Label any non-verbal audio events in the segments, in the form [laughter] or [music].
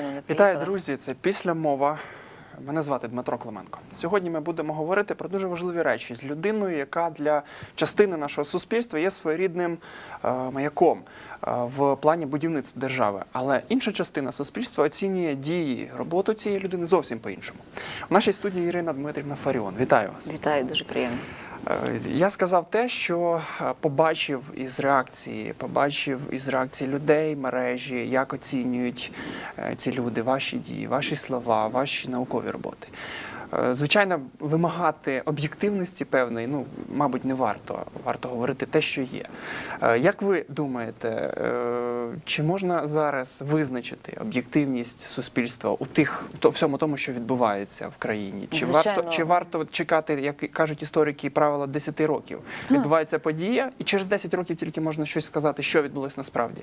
не Вітаю, друзі! Це після мова. Мене звати Дмитро Клименко. Сьогодні ми будемо говорити про дуже важливі речі з людиною, яка для частини нашого суспільства є своєрідним е, маяком е, в плані будівництва держави. Але інша частина суспільства оцінює дії, роботу цієї людини зовсім по-іншому. У нашій студії Ірина Дмитрівна Фаріон. Вітаю вас. Вітаю, дуже приємно. Е, Я сказав те, що е, побачив із реакції, побачив із реакції людей, мережі, як оцінюють е, ці люди ваші дії, ваші слова, ваші наукові роботи. Е, Звичайно, вимагати об'єктивності певної, ну, мабуть, не варто. Варто говорити те, що є. Е, Як ви думаєте, е, чи можна зараз визначити об'єктивність суспільства у тих, то всьому тому, що відбувається в країні? Чи варто, чи варто чекати, як кажуть історики, правила 10 років? Відбувається подія, і через 10 років тільки можна щось сказати, що відбулось насправді.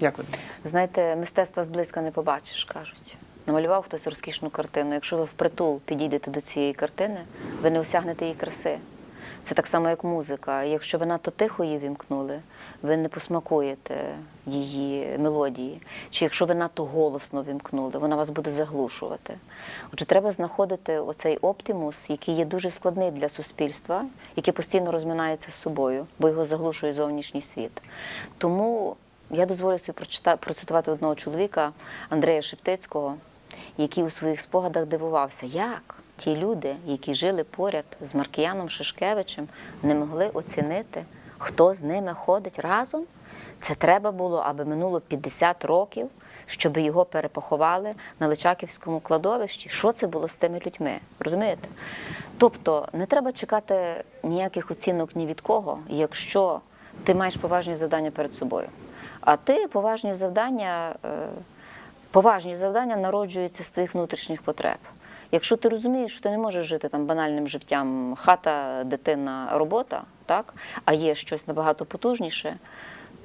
Як ви думаєте? Знаєте, мистецтва зблизька не побачиш, кажуть. Намалював хтось розкішну картину. Якщо ви впритул підійдете до цієї картини, ви не осягнете її краси. Це так само, як музика. Якщо ви надто тихо її вімкнули, ви не посмакуєте її мелодії. Чи якщо ви надто голосно вімкнули, вона вас буде заглушувати. Отже, треба знаходити оцей оптимус, який є дуже складний для суспільства, яке постійно розминається з собою, бо його заглушує зовнішній світ. Тому я дозволю собі процитувати одного чоловіка Андрея Шептицького, який у своїх спогадах дивувався, як ті люди, які жили поряд з Маркіяном Шишкевичем, не могли оцінити, хто з ними ходить разом. Це треба було, аби минуло 50 років, щоб його перепоховали на Личаківському кладовищі. Що це було з тими людьми? Розумієте? Тобто не треба чекати ніяких оцінок ні від кого, якщо ти маєш поважні завдання перед собою. А ти поважні завдання, е, поважні завдання народжуються з твоїх внутрішніх потреб. Якщо ти розумієш, що ти не можеш жити там банальним життям, хата, дитина, робота, так, а є щось набагато потужніше,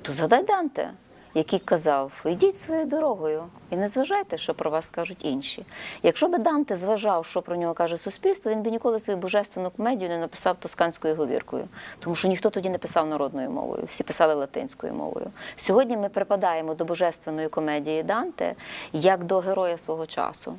то згадай Данте, який казав: йдіть своєю дорогою і не зважайте, що про вас скажуть інші. Якщо би Данте зважав, що про нього каже суспільство, він би ніколи свою божественну комедію не написав тосканською говіркою, тому що ніхто тоді не писав народною мовою, всі писали латинською мовою. Сьогодні ми припадаємо до божественної комедії Данте як до героя свого часу.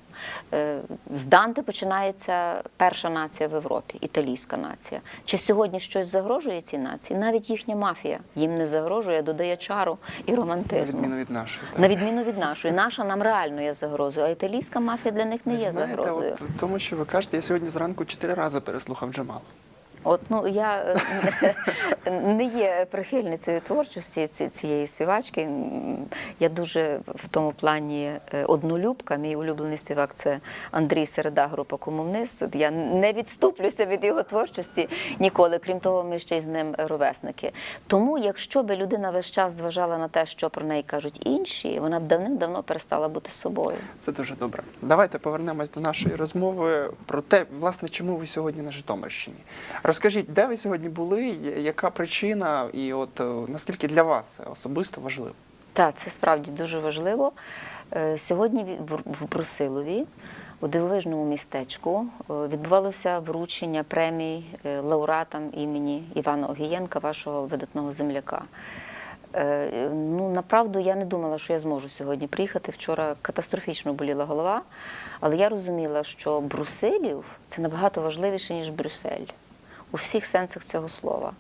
Е, З Данте починається перша нація в Європі, італійська нація. Чи сьогодні щось загрожує цій нації? Навіть їхня мафія їм не загрожує, а додає чару і На відміну від нашої. так. На відміну від нашої, наша нам реально є загрозою, а італійська мафія для них не Ви є знаєте, загрозою. от тому, що ви кажете, я сьогодні зранку чотири рази переслухав Джамала. От ну я е, [laughs] не є прихильницею творчості цієї співачки. Я дуже в тому плані е, однолюбка. Мій улюблений співак це Андрій Середа, група Комунист. Я не відступлюся від його творчості ніколи. Крім того, ми ще й з ним ровесники. Тому, якщо би людина весь час зважала на те, що про неї кажуть інші, вона б давним-давно перестала бути собою. Це дуже добре. Давайте повернемось до нашої розмови про те, власне, чому ви сьогодні на Житомирщині. Розкажіть, де ви сьогодні були, яка причина, і от е, наскільки для вас це особисто важливо? Так, це справді дуже важливо. Е, Сьогодні в- Брусилові, у дивовижному містечку, е, відбувалося вручення премій лауреатам імені Івана Огієнка, вашого видатного земляка. Ну, направду, я не думала, що я зможу сьогодні приїхати. Вчора катастрофічно боліла голова, але я розуміла, що Брусилів це набагато важливіше, ніж Брюссель у всіх сенсах цього слова.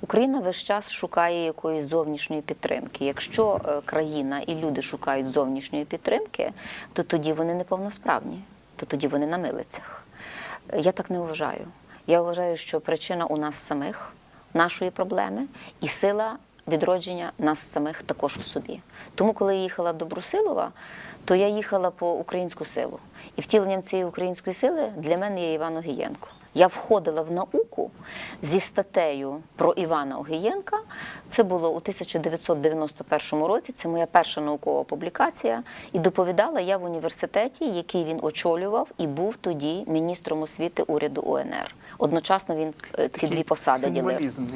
Україна весь час шукає якоїсь зовнішньої підтримки. Якщо е, країна і люди шукають зовнішньої підтримки, то тоді вони неповносправні, то тоді вони на милицях. Е, Я так не вважаю. Я вважаю, що причина у нас самих, нашої проблеми, і сила відродження нас самих також в собі. Тому, коли я їхала до Брусилова, то я їхала по українську силу. І втіленням цієї української сили для мене є Іван Огієнко. Я входила в науку зі статтею про Івана Огієнка. Це було у 1991 році. Це моя перша наукова публікація. І доповідала я в університеті, який він очолював, і був тоді міністром освіти уряду УНР. Одночасно він е, ці Такий дві посади ділив. Символізм.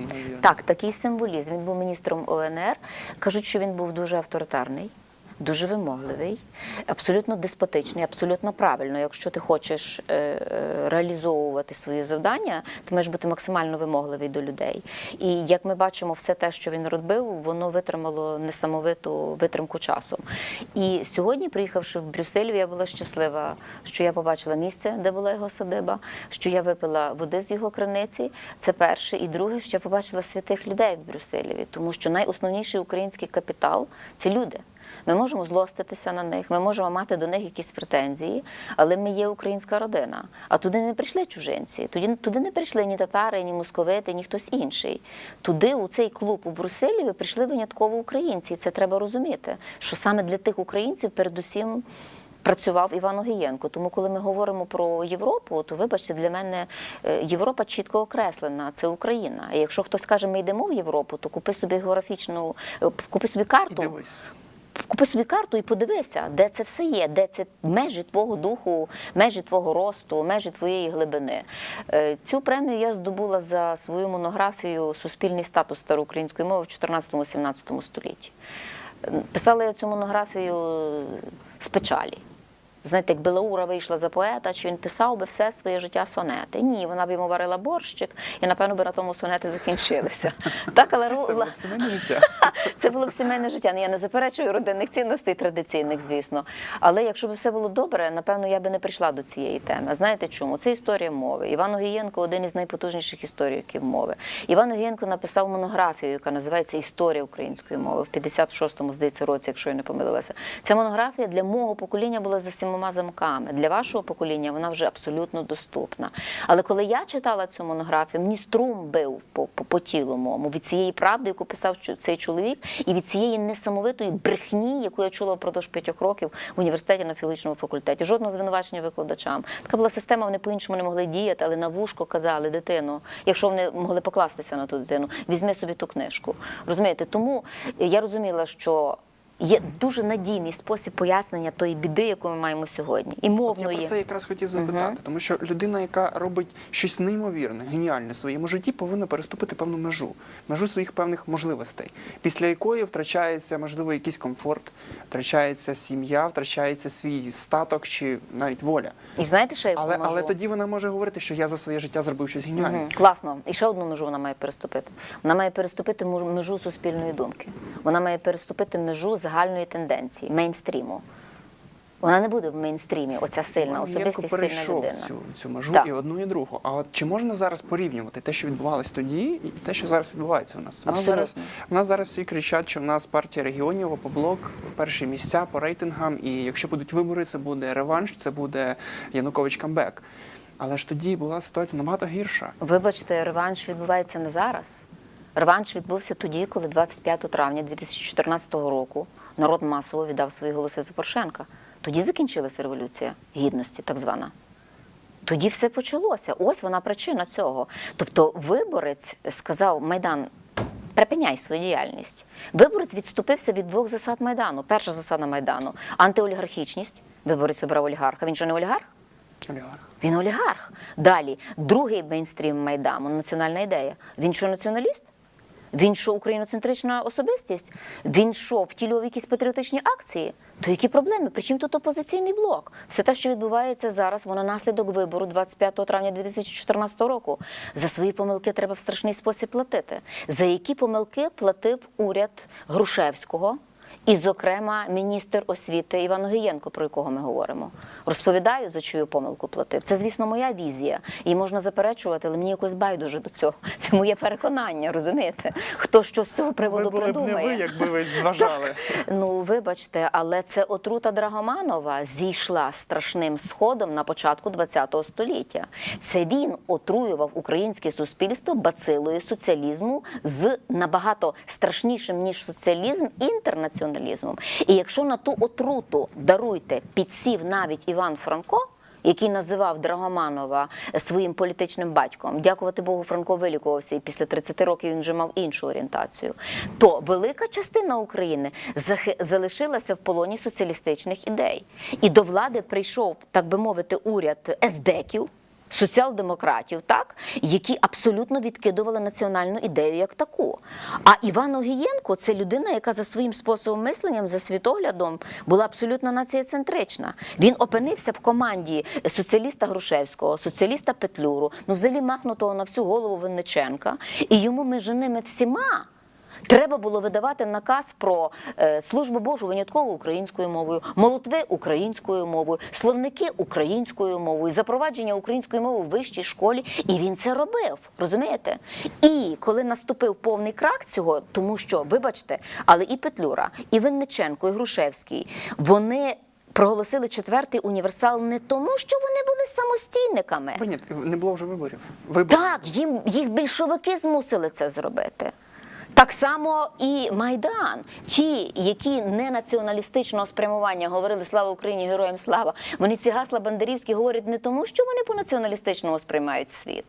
Так, такий символізм. Він був міністром ОНР. Кажуть, що він був дуже авторитарний. Дуже вимогливий, абсолютно деспотичний, абсолютно правильно. Якщо ти хочеш е, е, реалізовувати свої завдання, ти маєш бути максимально вимогливий до людей. І як ми бачимо, все те, що він робив, воно витримало несамовиту витримку часом. І сьогодні, приїхавши в Брюссель, я була щаслива, що я побачила місце, де була його садиба, що я випила води з його криниці. Це перше. І друге, що я побачила святих людей в Брюсселеві, тому що найосновніший український капітал це люди. Ми можемо злоститися на них, ми можемо мати до них якісь претензії, але ми є українська родина. А туди не прийшли чужинці, туди, туди не прийшли ні татари, ні московити, ні хтось інший. Туди, у цей клуб у Брюсселі, прийшли винятково українці. І це треба розуміти, що саме для тих українців, передусім. Працював Іван Огієнко. Тому, коли ми говоримо про Європу, то вибачте, для мене е, Європа чітко окреслена. Це Україна. І якщо хтось каже, ми йдемо в Європу, то купи собі географічну, е, купи собі карту. Купи собі карту і подивися, де це все є, де це межі твого духу, межі твого росту, межі твоєї глибини. Е, Цю премію я здобула за свою монографію Суспільний статус староукраїнської мови в 14-17 столітті. Писала я цю монографію з печалі. Знаєте, якби Лаура вийшла за поета, чи він писав би все своє життя сонети? Ні, вона б йому варила борщик, і напевно би на тому сонети закінчилися. [laughs] Так, але Це було б сімейне життя. [laughs] це було б сімейне життя. Ну, Я не заперечую родинних цінностей традиційних, звісно. Але якщо б все було добре, напевно, я би не прийшла до цієї теми. Знаєте чому? Це історія мови. Іван Огієнко один із найпотужніших істориків мови. Іван Огієнко написав монографію, яка називається Історія української мови в 56-му, здається, році, якщо я не помилилася. Ця монографія для мого покоління була за сімома замками. Для вашого покоління вона вже абсолютно доступна. Але коли я читала цю монографію, мені струм бив по, по, по тілу моєму від цієї правди, яку писав цей чоловік, і від цієї несамовитої брехні, яку я чула впродовж п'ятьох років в університеті на філологічному факультеті. Жодного звинувачення викладачам. Така була система, вони по-іншому не могли діяти, але на вушко казали дитину, якщо вони могли покластися на ту дитину, візьми собі ту книжку. Розумієте? Тому я розуміла, що. Є дуже надійний спосіб пояснення тої біди, яку ми маємо сьогодні, і От Я про це якраз хотів запитати, тому що людина, яка робить щось неймовірне, геніальне в своєму житті, повинна переступити певну межу, межу своїх певних можливостей, після якої втрачається, можливо, якийсь комфорт, втрачається сім'я, втрачається свій статок чи навіть воля. І знаєте, що я Але, можу? але тоді вона може говорити, що я за своє життя зробив щось геніальне. Мгм. Класно. І ще одну межу вона має переступити. Вона має переступити межу суспільної думки. Вона має переступити межу загальної тенденції, мейнстріму. Вона не буде в мейнстрімі, оця сильна особистість, сильна перейшов людина. цю, цю межу Так. і одну, і другу. А от чи можна зараз порівнювати те, що відбувалось тоді, і те, що зараз відбувається у нас? У нас зараз, у нас зараз всі кричать, що в нас партія регіонів, опоблок, перші місця по рейтингам, і якщо будуть вибори, це буде реванш, це буде Янукович камбек. Але ж тоді була ситуація набагато гірша. Вибачте, реванш відбувається не зараз. Реванш відбувся тоді, коли 25 травня 2014 року народ масово віддав свої голоси за Порошенка. Тоді закінчилася революція гідності, так звана. Тоді все почалося. Ось вона причина цього. Тобто, виборець сказав Майдан. Припиняй свою діяльність. Виборець відступився від двох засад Майдану. Перша засада Майдану антиолігархічність. Виборець обрав олігарха. Він що не олігарх? Олігарх. Він олігарх. Далі, другий мейнстрім Майдану національна ідея. Він що націоналіст? Він що україноцентрична особистість? Він що втілював якісь патріотичні акції? То які проблеми? Причому тут опозиційний блок? Все те, що відбувається зараз, воно наслідок вибору 25 травня 2014 року. За свої помилки треба в страшний спосіб платити. За які помилки платив уряд Грушевського? І, зокрема, міністр освіти Іван Огієнко, про якого ми говоримо. Розповідаю, за чию помилку платив. Це, звісно, моя візія. Її можна заперечувати, але мені якось байдуже до цього. [laughs] Це моє переконання, розумієте? Хто що з цього приводу ви були б не придумає? ви, якби ви [laughs] зважали. Ну, вибачте, але це отрута Драгоманова зійшла страшним сходом на початку ХХ століття. Це він отруював українське суспільство бацилою соціалізму з набагато страшнішим ніж соціалізм інтернаціоналізмом. І якщо на ту отруту даруйте підсів навіть Іван Франко. Який називав Драгоманова своїм політичним батьком, дякувати Богу, Франко вилікувався, і після 30 років він вже мав іншу орієнтацію. То велика частина України залишилася в полоні соціалістичних ідей. І до влади прийшов, так би мовити, уряд ездеків. Соціал-демократів, так які абсолютно відкидували національну ідею як таку. А Іван Огієнко це людина, яка за своїм способом мисленням, за світоглядом була абсолютно націєцентрична. Він опинився в команді соціаліста Грушевського, соціаліста Петлюру, ну взагалі махнутого на всю голову Винниченка. І йому між ними всіма. Треба було видавати наказ про е, службу Божу винятково українською мовою, молитви українською мовою, словники українською мовою, запровадження української мови в вищій школі. І він це робив. Розумієте? І коли наступив повний крах цього, тому що, вибачте, але і Петлюра, і Винниченко, і Грушевський, вони. Проголосили четвертий універсал не тому, що вони були самостійниками. Ні, не було вже виборів. Виборів. Так, їм їх більшовики змусили це зробити. Так само і Майдан. Ті, які не націоналістичного спрямування говорили слава Україні, героям слава. Вони ці гасла бандерівські говорять не тому, що вони по націоналістичному сприймають світ,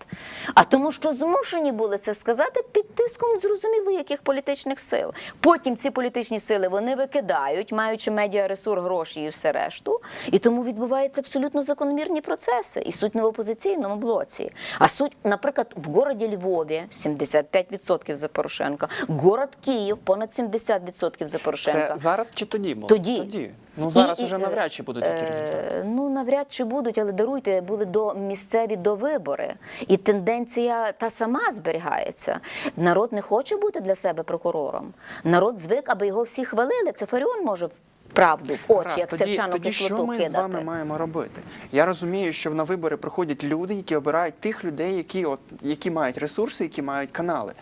а тому, що змушені були це сказати під тиском зрозуміло яких політичних сил. Потім ці політичні сили вони викидають, маючи медіаресурс, гроші і все решту. І тому відбуваються абсолютно закономірні процеси. І суть не в опозиційному блоці. А суть, наприклад, в городі Львові 75% за Порошенка, город Київ понад 70% за Порошенка. Це зараз чи тоді було? Тоді. тоді. Ну зараз І- і, вже навряд чи будуть такі е, результати. Ну навряд чи будуть, але даруйте, були до місцеві до вибори, і тенденція та сама зберігається. Народ не хоче бути для себе прокурором. Народ звик, аби його всі хвалили. Це Фаріон може правду в очі, Гаразд, як тоді, севчану тоді кислоту що ми кидати. з вами маємо робити? Я розумію, що на вибори приходять люди, які обирають тих людей, які, от, які мають ресурси, які мають канали.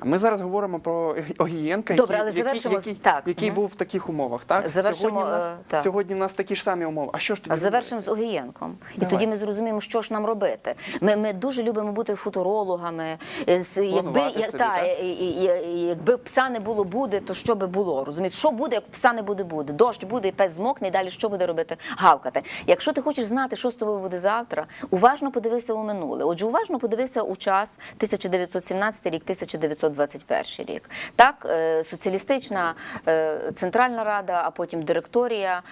А ми зараз говоримо про Огієнка, Добре, але який, завершимо- який, так, який мгм. був в таких умовах. Так? Завершимо, сьогодні, в нас, е, так. сьогодні в нас такі ж самі умови. А що ж тоді? А завершимо робити? з Огієнком. І Давай. тоді ми зрозуміємо, що ж нам робити. Ми, ми дуже любимо бути футурологами. е, з- Якби, Планувати я- собі, та, так? і- і- і- якби пса не було буде, то що би було? Розумієте? Що буде, як пса не буде буде? Дощ буде, і пес змокне, і далі що буде робити? Гавкати. Якщо ти хочеш знати, що з тобою буде завтра, уважно подивися у минуле. Отже, уважно подивися у час 1917 рік, 1921 рік. Так, е, соціалістична е, Центральна Рада, а потім директорія.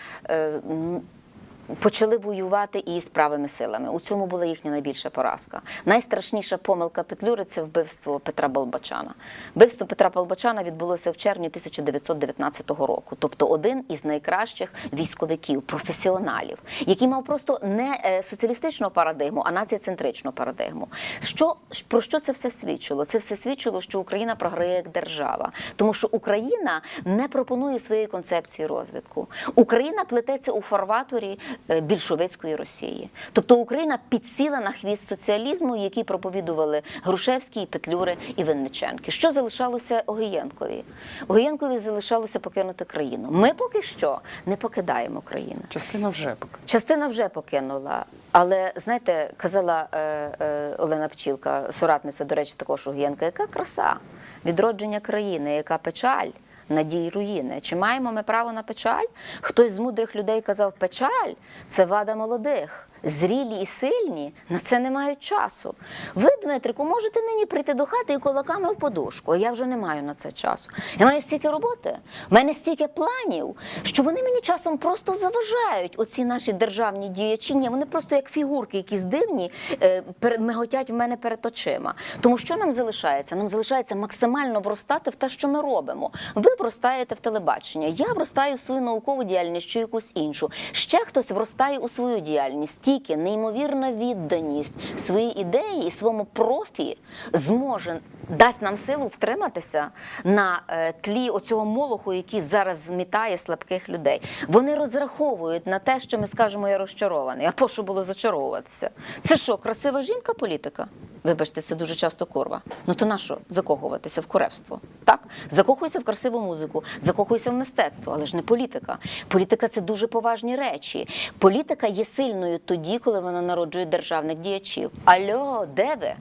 Почали воювати і з правими силами. У цьому була їхня найбільша поразка. Найстрашніша помилка Петлюри це вбивство Петра Балбачана. Вбивство Петра Балбачана відбулося в червні 1919 року. Тобто один із найкращих військовиків, професіоналів, який мав просто не е, соціалістичну парадигму, а націєцентричну парадигму. Що про що це все свідчило? Це все свідчило, що Україна програє як держава, тому що Україна не пропонує своєї концепції розвитку. Україна плететься у фарваторі більшовицької Росії. Тобто Україна підсіла на хвіст соціалізму, який проповідували Грушевський, Петлюри і Винниченки. Що залишалося Огієнкові? Огієнкові залишалося покинути країну. Ми поки що не покидаємо країну. Частина вже поки. Частина вже покинула. Але знаєте, казала е, е, Олена Пчілка, соратниця, до речі, також Огієнка, яка краса відродження країни, яка печаль. Надії руїни. Чи маємо ми право на печаль? Хтось з мудрих людей казав, печаль це вада молодих. Зрілі і сильні на це не мають часу. Ви, Дмитрику, можете нині прийти до хати і кулаками в подушку. а Я вже не маю на це часу. Я маю стільки роботи, в мене стільки планів, що вони мені часом просто заважають. Оці наші державні діячі. Ні, вони просто як фігурки, якісь дивні, е, миготять в мене перед очима. Тому що нам залишається? Нам залишається максимально вростати в те, що ми робимо. Ви вростаєте в телебачення, я вростаю в свою наукову діяльність чи якусь іншу. Ще хтось вростає у свою діяльність. Тільки неймовірна відданість своїй ідеї і своєму профі зможе дасть нам силу втриматися на е, тлі оцього молоху, який зараз змітає слабких людей. Вони розраховують на те, що ми скажемо, я розчарований. А по що було зачаровуватися? Це що, красива жінка політика? Вибачте, це дуже часто курва. Ну то на що закохуватися в коревство? Так? Закохуйся в красиву музику, закохуйся в мистецтво, але ж не політика. Політика це дуже поважні речі. Політика є сильною тоді, коли вона народжує державних діячів. Альо, де ви?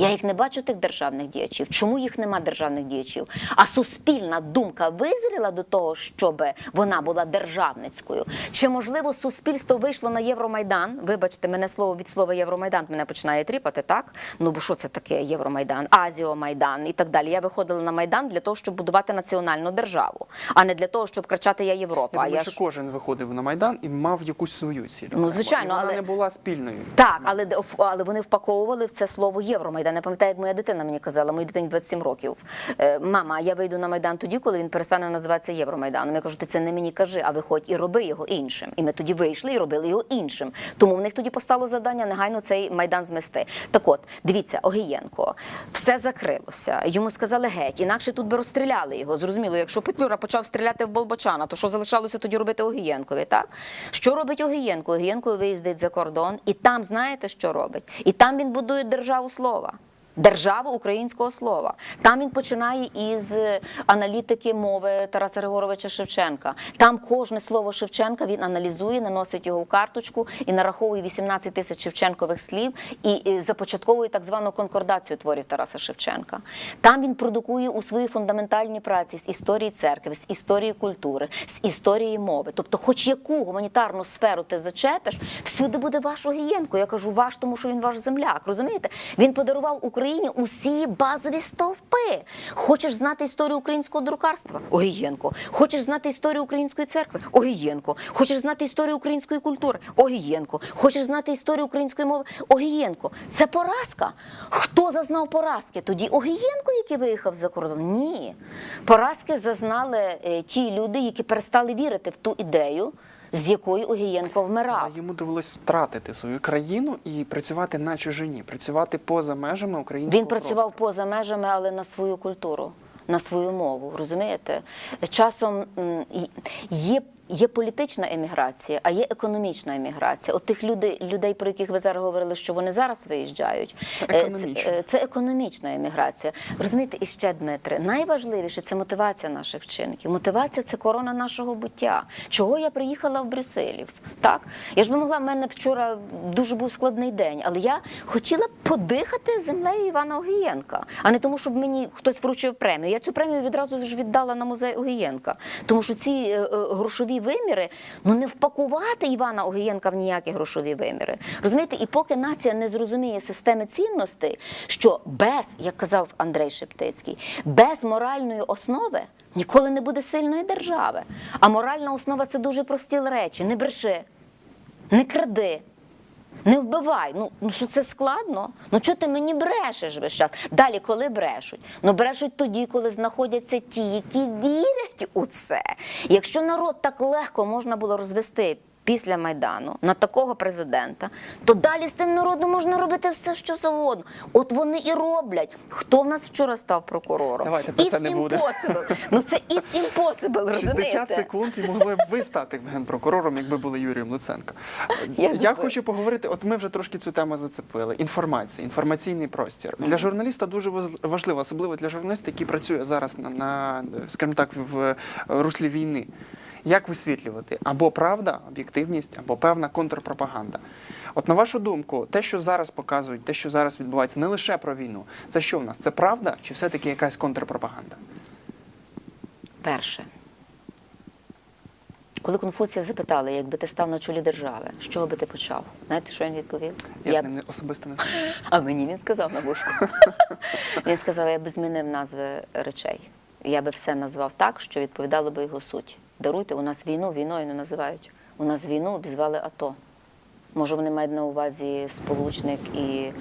Я їх не бачу тих державних діячів. Чому їх нема державних діячів? А суспільна думка визріла до того, щоб вона була державницькою. Чи можливо суспільство вийшло на Євромайдан? Вибачте, мене слово від слова Євромайдан мене починає тріпати, так? Ну бо що це таке Євромайдан, Азіомайдан і так далі. Я виходила на майдан для того, щоб будувати національну державу, а не для того, щоб кричати Я Європа. Я думаю, я що ж- кожен виходив на майдан і мав якусь свою ціль. окремо. звичайно, і вона але- не була спільною. Так, але, але вони впаковували в це слово Євромайдан. Я пам'ятаю, як моя дитина мені казала, моїй дитині 27 років. Е, Мама, я вийду на Майдан тоді, коли він перестане називатися Євромайданом. Я кажу, ти це не мені кажи, а виходь і роби його іншим. І ми тоді вийшли і робили його іншим. Тому в них тоді постало завдання негайно цей майдан змести. Так от, дивіться, Огієнко, все закрилося. Йому сказали геть, інакше тут би розстріляли його. Зрозуміло, якщо Петлюра почав стріляти в Болбочана, то що залишалося тоді робити Огієнкові? Так що робить Огієнко? Огієнко виїздить за кордон, і там знаєте, що робить? І там він будує державу слова. Державу українського слова. Там він починає із е, аналітики мови Тараса Григоровича Шевченка. Там кожне слово Шевченка він аналізує, наносить його в карточку і нараховує 18 тисяч Шевченкових слів і, і започатковує так звану конкордацію творів Тараса Шевченка. Там він продукує у своїй фундаментальній праці з історії церкви, з історії культури, з історії мови. Тобто, хоч яку гуманітарну сферу ти зачепиш, всюди буде ваш Огієнко. Я кажу ваш, тому що він ваш земляк. Розумієте? Він подарував Україні усі базові стовпи. Хочеш знати історію українського друкарства? Огієнко. Хочеш знати історію української церкви? Огієнко. Хочеш знати історію української культури? Огієнко. Хочеш знати історію української мови? Огієнко. Це поразка. Хто зазнав поразки? Тоді Огієнко, який виїхав за кордон? Ні. Поразки зазнали е, ті люди, які перестали вірити в ту ідею, з якою Огієнко вмирав. Але йому довелось втратити свою країну і працювати на чужині, працювати поза межами українського Він працював поза межами, але на свою культуру, на свою мову. Розумієте? Часом є. Є політична еміграція, а є економічна еміграція. От тих людей, людей, про яких ви зараз говорили, що вони зараз виїжджають, Це е, економічна. е, це економічна еміграція. Розумієте, і ще Дмитре, найважливіше це мотивація наших вчинків. Мотивація це корона нашого буття. Чого я приїхала в Брюсселів? Так я ж би могла. в мене вчора дуже був складний день, але я хотіла подихати землею Івана Огієнка, а не тому, щоб мені хтось вручив премію. Я цю премію відразу ж віддала на музей Огієнка, тому що ці е, е, виміри ну не впакувати Івана Огієнка в ніякі грошові виміри. Розумієте, і поки нація не зрозуміє системи цінностей, що без, як казав Андрей Шептицький, без моральної основи. Ніколи не буде сильної держави. А моральна основа це дуже прості речі. Не бреши, не кради, не вбивай. Ну, ну що це складно? Ну чого ти мені брешеш весь час? Далі, коли брешуть? Ну брешуть тоді, коли знаходяться ті, які вірять у це. Якщо народ так легко можна було розвести. Після майдану на такого президента, то далі з тим народом можна робити все, що завгодно. От вони і роблять. Хто в нас вчора став прокурором? Давайте про це не буде. impossible. Ну це it's impossible, [laughs] 60 секунд і могли б ви стати генпрокурором, якби були Юрієм Луценко. Я Я, хочу поговорити. От ми вже трошки цю тему зацепили. Інформація, інформаційний простір для журналіста дуже важливо, особливо для журналіста, який працює зараз на, на скажімо так, в руслі війни. Як висвітлювати або правда, об'єктивність, або певна контрпропаганда? От на вашу думку, те, що зараз показують, те, що зараз відбувається, не лише про війну, це що в нас? Це правда чи все-таки якась контрпропаганда? Перше. Коли Конфуція запитали, якби ти став на чолі держави, з чого би ти почав? Знаєте, що він відповів? Я, Я з ним особисто не [laughs] знаю. А мені він сказав на вушку. [laughs] Він сказав, я би змінив назви речей. Я би все назвав так, що відповідало би його суть. Даруйте, у нас війну війною не називають. У нас війну обізвали АТО. Може, вони мають на увазі сполучник і е,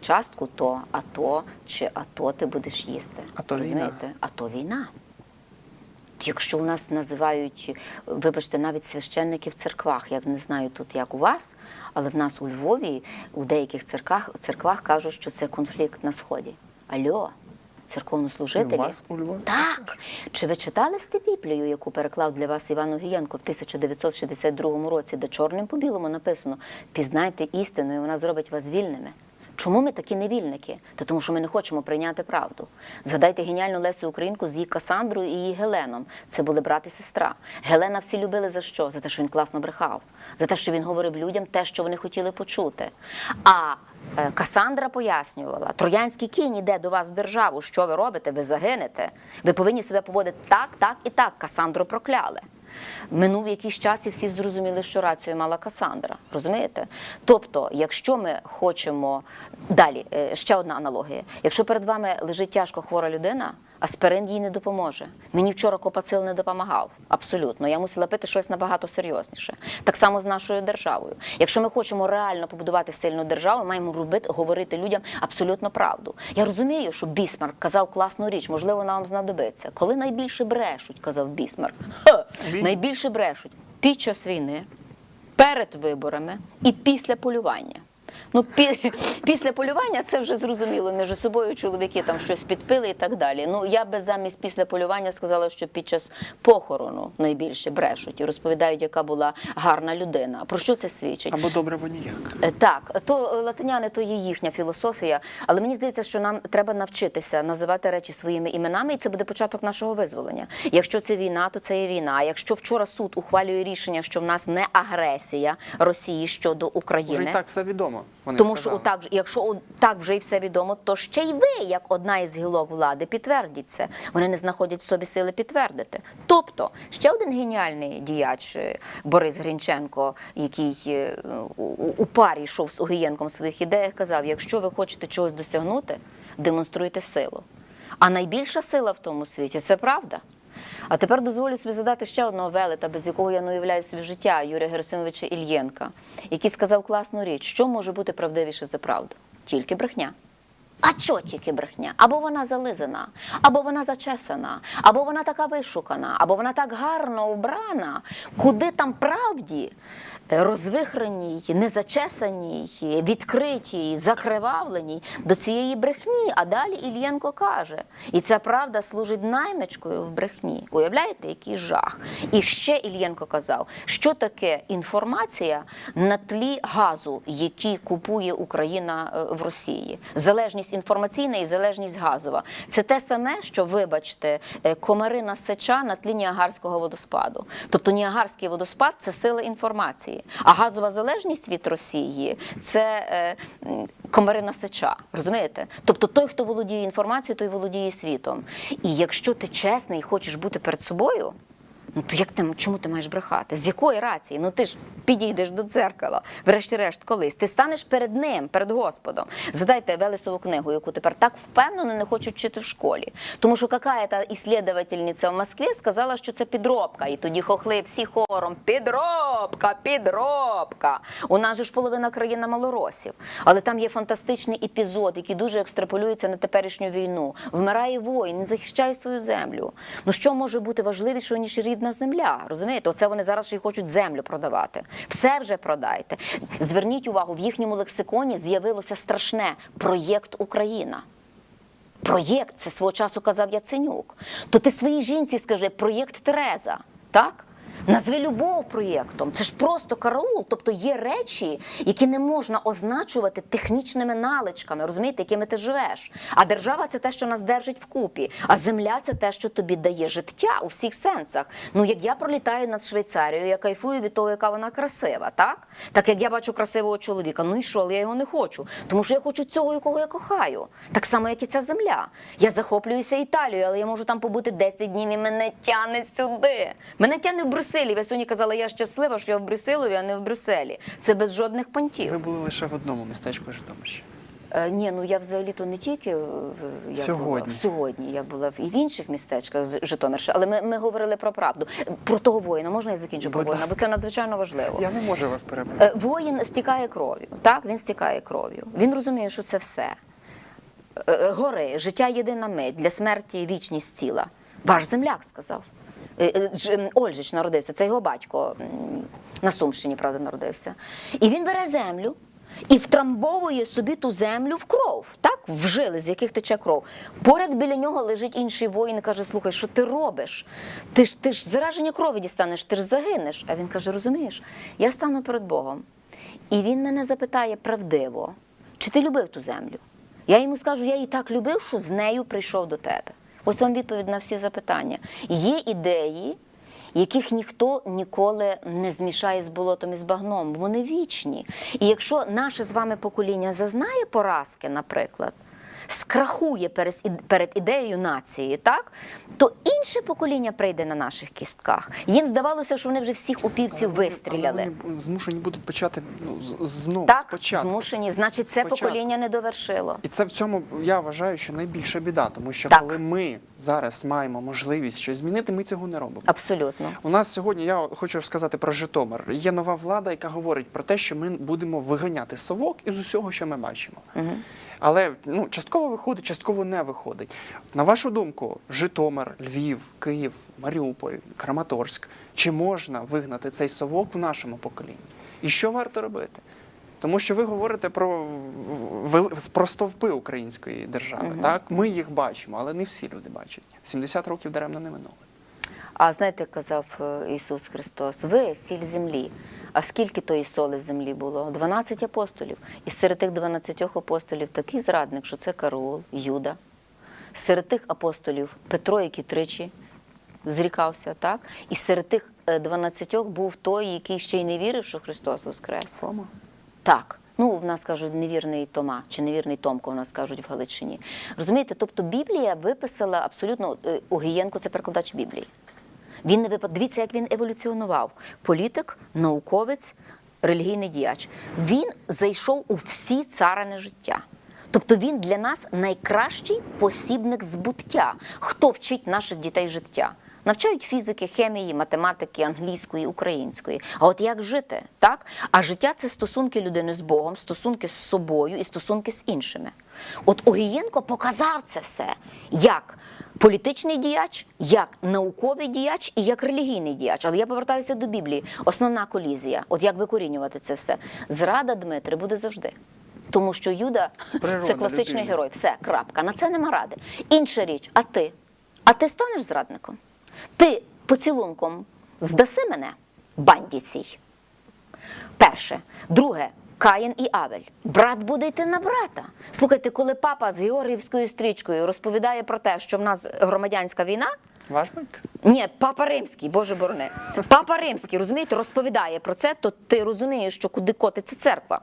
частку то АТО чи АТО ти будеш їсти. АТО війна. АТО війна. Якщо у нас називають, вибачте, навіть священники в церквах, я не знаю тут, як у вас, але в нас у Львові у деяких церквах, церквах кажуть, що це конфлікт на сході. Альо, церковнослужителі. І у вас у Львові? Так. Чи ви читали сте Біблію, яку переклав для вас Іван Огієнко в 1962 році, де чорним по білому написано Пізнайте істину, і вона зробить вас вільними. Чому ми такі невільники? Та тому, що ми не хочемо прийняти правду. Згадайте геніальну Лесю Українку з її Касандрою і її Геленом. Це були брат і сестра. Гелена всі любили за що? За те, що він класно брехав, за те, що він говорив людям те, що вони хотіли почути. А Касандра пояснювала, троянський кінь іде до вас в державу. Що ви робите? Ви загинете. Ви повинні себе поводити так, так і так. Касандру прокляли. Минув якийсь час, і всі зрозуміли, що рацію мала Касандра. Розумієте? Тобто, якщо ми хочемо далі, е, ще одна аналогія. Якщо перед вами лежить тяжко хвора людина, аспирин їй не допоможе. Мені вчора копацил не допомагав. Абсолютно. Я мусила пити щось набагато серйозніше. Так само з нашою державою. Якщо ми хочемо реально побудувати сильну державу, маємо робити, говорити людям абсолютно правду. Я розумію, що Бісмарк казав класну річ, можливо, вона вам знадобиться. Коли найбільше брешуть, казав Бісмарк. Ха! Найбільше брешуть під час війни, перед виборами і після полювання. Ну, пі, [laughs] після полювання це вже зрозуміло між собою чоловіки там щось підпили і так далі. Ну я би замість після полювання сказала, що під час похорону найбільше брешуть і розповідають, яка була гарна людина. Про що це свідчить? Або добре, або ніяк. Е, Так, то латиняни, то є їхня філософія, але мені здається, що нам треба навчитися називати речі своїми іменами, і це буде початок нашого визволення. Якщо це війна, то це є війна. А якщо вчора суд ухвалює рішення, що в нас не агресія Росії щодо України, Вже і так все відомо. Вони тому що сказали. отак, вже- якщо так вже і все відомо, то ще й ви, як одна із гілок влади, підтвердіть це. Вони не знаходять в собі сили підтвердити. Тобто, ще один геніальний діяч е, Борис Грінченко, який е, у парі йшов з Огієнком в своїх ідеях, казав: якщо ви хочете чогось досягнути, демонструйте силу. А найбільша сила в тому світі це правда. А тепер дозволю собі задати ще одного велета, без якого я не уявляю собі життя Юрія Герасимовича Ільєнка, який сказав класну річ, що може бути правдивіше за правду? Тільки брехня. А чо тільки брехня? Або вона зализана, або вона зачесана, або вона така вишукана, або вона так гарно вбрана. Куди там правді? Розвихреній, незачесаній, відкритій, закривавленій до цієї брехні. А далі Ільєнко каже: і ця правда служить наймичкою в брехні. Уявляєте, який жах? І ще Ільєнко казав, що таке інформація на тлі газу, який купує Україна е, в Росії. Залежність інформаційна і залежність газова. Це те саме, що, вибачте, е, комарина сеча на тлі Ніагарського водоспаду. Тобто Ніагарський водоспад це сила інформації, а газова залежність від Росії це е, комарина сеча. Розумієте? Тобто той, хто володіє інформацією, той володіє світом. І якщо ти чесний і хочеш бути перед собою. Ну то як ти чому ти маєш брехати? З якої рації? Ну ти ж підійдеш до дзеркала, врешті-решт, колись. Ти станеш перед ним, перед Господом. Задайте Велесову книгу, яку тепер так впевнено не хочуть вчити в школі. Тому що какая-то іслідовательниця в Москві сказала, що це підробка. І тоді хохли всі хором: підробка, підробка. У нас же ж половина країна малоросів. Але там є фантастичний епізод, який дуже екстраполюється на теперішню війну. Вмирає воїн, захищає свою землю. Ну що може бути важливішого, ніж рідна земля? Розумієте? Оце вони зараз ще й хочуть землю продавати. Все вже продайте. Зверніть увагу, в їхньому лексиконі з'явилося страшне проєкт Україна. Проєкт це свого часу казав Яценюк. То ти своїй жінці скажи проєкт Тереза, так? Назви любов проєктом. Це ж просто караул. Тобто є речі, які не можна означувати технічними наличками, розумієте, якими ти живеш. А держава це те, що нас держить вкупі. А земля це те, що тобі дає життя у всіх сенсах. Ну як я пролітаю над Швейцарією, я кайфую від того, яка вона красива, так? Так як я бачу красивого чоловіка, ну і що, але я його не хочу. Тому що я хочу цього, якого я кохаю. Так само, як і ця земля. Я захоплююся Італією, але я можу там побути 10 днів і мене тяне сюди. Мене тяне в Брюсселі. Ви сьогодні казала, я щаслива, що я в Брюсселові, а не в Брюсселі. Це без жодних понтів. Ви були лише в одному містечку Житомирщини. Е, ні, ну я взагалі то не тільки в- я Сьогодні. була сьогодні. Я була в і в інших містечках з Житомирщини, але ми, ми говорили про правду. Про того воїна можна я закінчу про Будь воїна, бо ласка. це надзвичайно важливо. Я не можу вас перебити. Е, Воїн стікає кров'ю. Так, він стікає кров'ю. Він розуміє, що це все. Е, е, Гори, життя єдина мить, для смерті вічність ціла. Ваш земляк сказав. Е, е, Ольжич народився, це його батько на Сумщині, правда, народився. І він бере землю і втрамбовує собі ту землю в кров, так, в жили, з яких тече кров. Поряд біля нього лежить інший воїн і каже: Слухай, що ти робиш? Ти ж ти ж зараження крові дістанеш, ти ж загинеш. А він каже: розумієш, я стану перед Богом. І він мене запитає правдиво, чи ти любив ту землю? Я йому скажу, я її так любив, що з нею прийшов до тебе. Ось вам відповідь на всі запитання. Є ідеї, яких ніхто ніколи не змішає з болотом і з багном. Вони вічні. І якщо наше з вами покоління зазнає поразки, наприклад, скрахує перед ідеєю нації, так то інше покоління прийде на наших кістках. Їм здавалося, що вони вже всіх упівців вистріляли. Але вони змушені будуть почати ну, знову Так, спочатку. змушені. Значить, це Спочатку. покоління не довершило. І це в цьому я вважаю, що найбільша біда, тому що Так. коли ми зараз маємо можливість щось змінити, ми цього не робимо. Абсолютно. У нас сьогодні я хочу сказати про Житомир. Є нова влада, яка говорить про те, що ми будемо виганяти совок із усього, що ми бачимо. Але ну, частково виходить, частково не виходить. На вашу думку, Житомир, Львів, Київ, Маріуполь, Краматорськ, чи можна вигнати цей совок в нашому поколінні? І що варто робити? Тому що ви говорите про, про стовпи української держави. Так? Ми їх бачимо, але не всі люди бачать. 70 років даремно не минуло. А знаєте, казав е, Ісус Христос, ви сіль землі. А скільки тої соли землі було? 12 апостолів. І серед тих 12 апостолів такий зрадник, що це Караул, Юда. Серед тих апостолів Петро, який тричі зрікався, так? І серед тих е, 12 був той, який ще й не вірив, що Христос воскрес. Тома? Так. Ну, в нас кажуть невірний Тома чи невірний Томко, в нас кажуть в Галичині. Розумієте, тобто Біблія виписала абсолютно е, Огієнко це перекладач Біблії. Він не випад... Дивіться, як він еволюціонував: політик, науковець, релігійний діяч. Він зайшов у всі царини життя. Тобто він для нас найкращий посібник збуття. Хто вчить наших дітей життя? Навчають фізики, хемії, математики, англійської, української. А от як жити? Так? А життя це стосунки людини з Богом, стосунки з собою і стосунки з іншими. От Огієнко показав це все як політичний діяч, як науковий діяч і як релігійний діяч. Але я повертаюся до Біблії. Основна колізія. От як викорінювати це все? Зрада Дмитри буде завжди. Тому що Юда Це природа це класичний людини. герой. Все, крапка. На це нема ради. Інша річ, а ти? А ти станеш зрадником? Ти поцілунком здаси мене банді цій? Перше. Друге. Каїн і Авель. Брат буде йти на брата. Слухайте, коли папа з Георгіївською стрічкою розповідає про те, що в нас громадянська війна, Ваш батько? ні, папа римський, Боже борони. Папа римський, розумієте, розповідає про це, то ти розумієш, що куди котиться церква.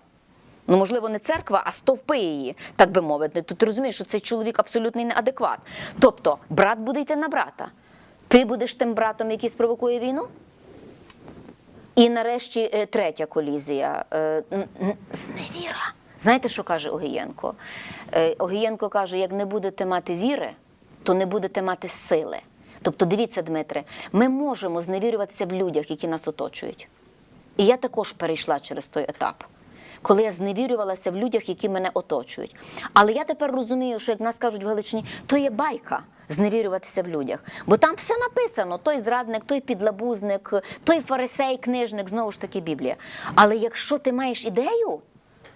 Ну, можливо, не церква, а стовпи її, так би мовити. То ти розумієш, що цей чоловік абсолютний неадекват. Тобто, брат буде йти на брата. Ти будеш тим братом, який спровокує війну? І нарешті е, третя колізія Е, зневіра. Знаєте, що каже Огієнко? Е, Огієнко каже: як не будете мати віри, то не будете мати сили. Тобто, дивіться, Дмитре, ми можемо зневірюватися в людях, які нас оточують. І я також перейшла через той етап, коли я зневірювалася в людях, які мене оточують. Але я тепер розумію, що як нас кажуть в Галичині, то є байка зневірюватися в людях. Бо там все написано: той зрадник, той підлабузник, той фарисей, книжник, знову ж таки Біблія. Але якщо ти маєш ідею,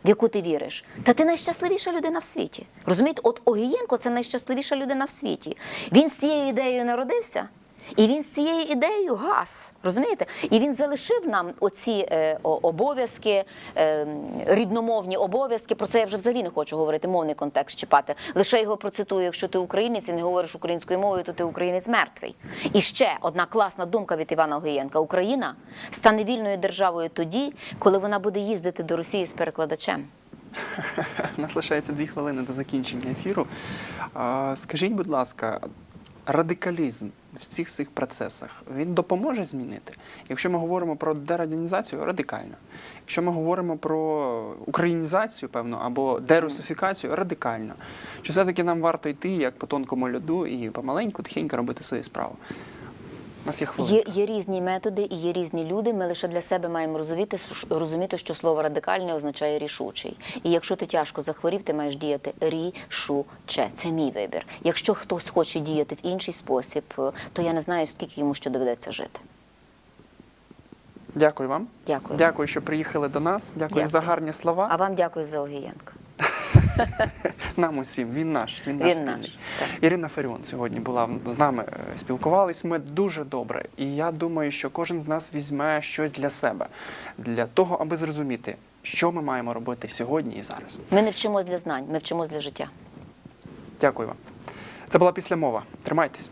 в яку ти віриш, та ти найщасливіша людина в світі. Розумієте, от Огієнко це найщасливіша людина в світі. Він з цією ідеєю народився. І він з цією ідеєю гас, розумієте? І він залишив нам оці е, обов'язки, е, рідномовні обов'язки. Про це я вже взагалі не хочу говорити, мовний контекст чіпати. Лише його процитую: якщо ти українець і не говориш українською мовою, то ти українець мертвий. І ще одна класна думка від Івана Огієнка: Україна стане вільною державою тоді, коли вона буде їздити до Росії з перекладачем. [laughs] У нас лишається дві хвилини до закінчення ефіру. Скажіть, будь ласка, радикалізм в цих всіх процесах він допоможе змінити? Якщо ми говоримо про дерадянізацію, радикально. Якщо ми говоримо про українізацію, певно, або дерусифікацію, радикально. Чи все-таки нам варто йти як по тонкому льоду і помаленьку, тихенько робити свої справи? У нас є Є, хвилинка. є різні методи і є різні люди. Ми лише для себе маємо розуміти, розуміти, що слово радикальне означає рішучий. І якщо ти тяжко захворів, ти маєш діяти рішуче. Це мій вибір. Якщо хтось хоче діяти в інший спосіб, е, то я не знаю, скільки йому ще доведеться жити. Дякую вам. Дякую. Дякую, що приїхали до нас. Дякую, Дякую. за гарні слова. А вам дякую за Огієнка. [laughs] Нам усім, він наш, він, наш, спільний. Ірина Фаріон сьогодні була з нами, е, спілкувались ми дуже добре. І я думаю, що кожен з нас візьме щось для себе, для того, аби зрозуміти, що ми маємо робити сьогодні і зараз. Ми не вчимось для знань, ми вчимось для життя. Дякую вам. Це була післямова. Тримайтесь.